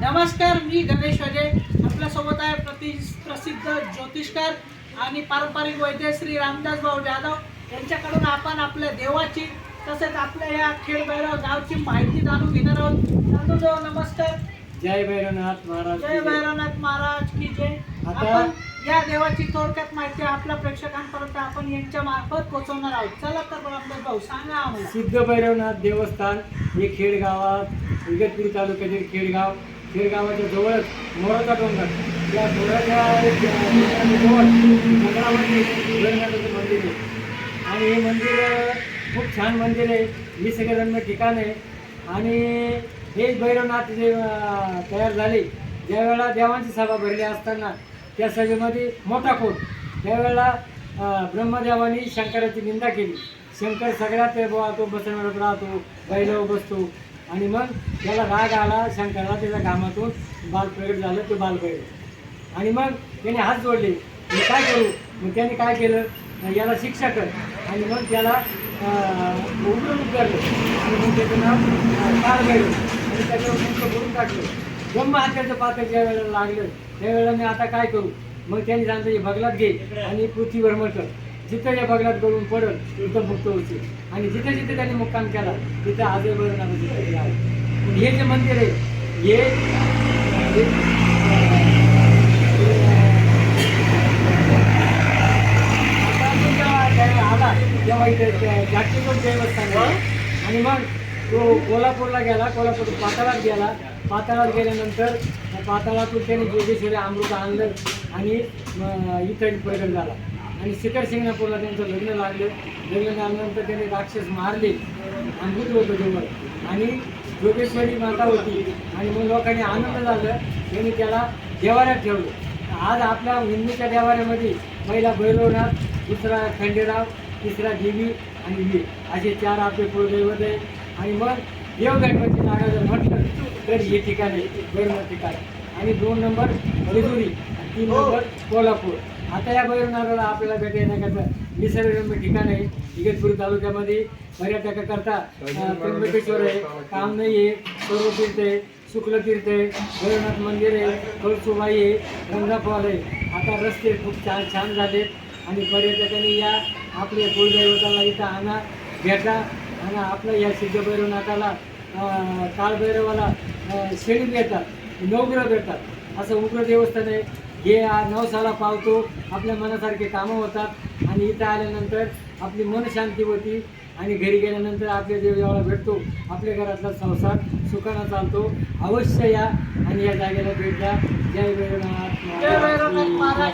नमस्कार मी गणेश वजे. आपल्यासोबत आहे प्रति प्रसिद्ध ज्योतिषकार आणि पारंपरिक वैद्य श्री रामदास भाऊ जाधव. यांच्याकडून आपण आपल्या देवाची तसेच आपल्या या खेळभैरव गावची माहिती जाणून घेणार आहोत. जाधव नमस्कार. जय भैरवनाथ महाराज जय भैरवनाथ महाराज की जय. आपण या देवाची थोडक्यात माहिती आपल्या प्रेक्षकांपर्यंत आपण यांच्या मार्फत पोहोचवणार आहोत. चला तर रामदास भाऊ सांगा आम्हाला. सिद्धभैरवनाथ देवस्थान हे खेडगावात इगतपुरी तालुक्यातील खेडगाव खेडगावाच्या जवळच मोराचा डोंगर. या मोराच्या जवळ डोंगरामध्ये भैरवनाथाचं मंदिर आहे. आणि हे मंदिर खूप छान मंदिर आहे. निसर्गरम्य ठिकाण आहे. आणि हे भैरवनाथ जे तयार झाले ज्यावेळेला देवांची सभा भरली असताना त्या सभेमध्ये मोठा कोण? त्यावेळेला ब्रह्मदेवाने ब्रह्मदेवानी शंकराची निंदा केली. शंकर सगळ्यात तो बसण्यावर राहतो बैलावर बसतो. आणि मग त्याला राग आला शंकराला त्याच्या घामातून बाल प्रगट झालं ते बाल आणि मग त्याने हात जोडले. मी काय करू? मग त्याने काय केलं? याला शिक्षा कर. आणि मग त्याला अं, उघडून आणि मग त्याचं नाव अं, आणि त्याच्यावर त्यांचं भरून टाकलं. ब्रह्महत्याचं पात्र ज्या वेळेला लागलं त्यावेळेला मी आता काय करू? मग त्यांनी सांगितलं हे बगलात घे आणि पृथ्वीवर मटल जिथं या बगलात गळून पडल तिथं मुक्त होते आणि जिथे जिथे त्यांनी मुक्काम केला तिथं आजय बरं नावाचं हे जे मंदिर आहे हे आला तेव्हा इथे जागतिक देवस्थान. आणि मग तो कोल्हापूरला गेला कोल्हापूर पाताळात गेला. पाताळात गेल्यानंतर पाताळातून त्याने जोगेश्वरी अमृत आणलं आणि इथं प्रगट झाला. आणि शिखर सिंगणापूरला त्यांचं लग्न लागलं. लग्न झाल्यानंतर त्याने राक्षस मारले अमृत होतं जवळ. आणि जोगेश्वरी माता होती. आणि मग लोकांनी आनंद झालं. त्यांनी त्याला देवाऱ्यात ठेवलं. आज आपल्या हिंदूच्या देवाऱ्यामध्ये पहिला भैरवनाथ दुसरा खंडेराव तिसरा देवी आणि वीर. असे चार आपले कुलदैवत आहे आणि मग देव गणपती नागा जर म्हटलं तर हे ठिकाण आहे भैरवनाथ ठिकाण. आणि दोन नंबर रिजुरी तीन नंबर कोल्हापूर. आता या भैरवनाथाला आपल्याला भेट येण्याकरता निसर्गरम्य ठिकाण आहे. इगतपुरी तालुक्यामध्ये पर्यटकाकरता त्र्यंबकेश्वर आहे कामनई आहे सर्वतीर्थ आहे शुक्लतीर्थ आहे भैरवनाथ मंदिर आहे कळसुबाई आहे रंगाफॉल आहे. आता रस्ते खूप छान छान झालेत. आणि पर्यटकांनी या आपल्या कुलदैवताला इथं आणा भेटा. आणि आपलं या सिद्ध भैरवनाथाला अं, काळभैरवाला शेळी भेटतात नवग्रह भेटतात. असं उग्र देवस्थान आहे. हे नवसाला पावतो. आपल्या मनासारखे कामं होतात. आणि इथं आल्यानंतर आपली मन शांती होती. आणि घरी गेल्यानंतर आपल्या देवाला भेटतो. आपल्या घरातला संसार सुखानं चालतो. अवश्य या आणि या जागेला भेट द्या. जय भैरवनाथ महाराज.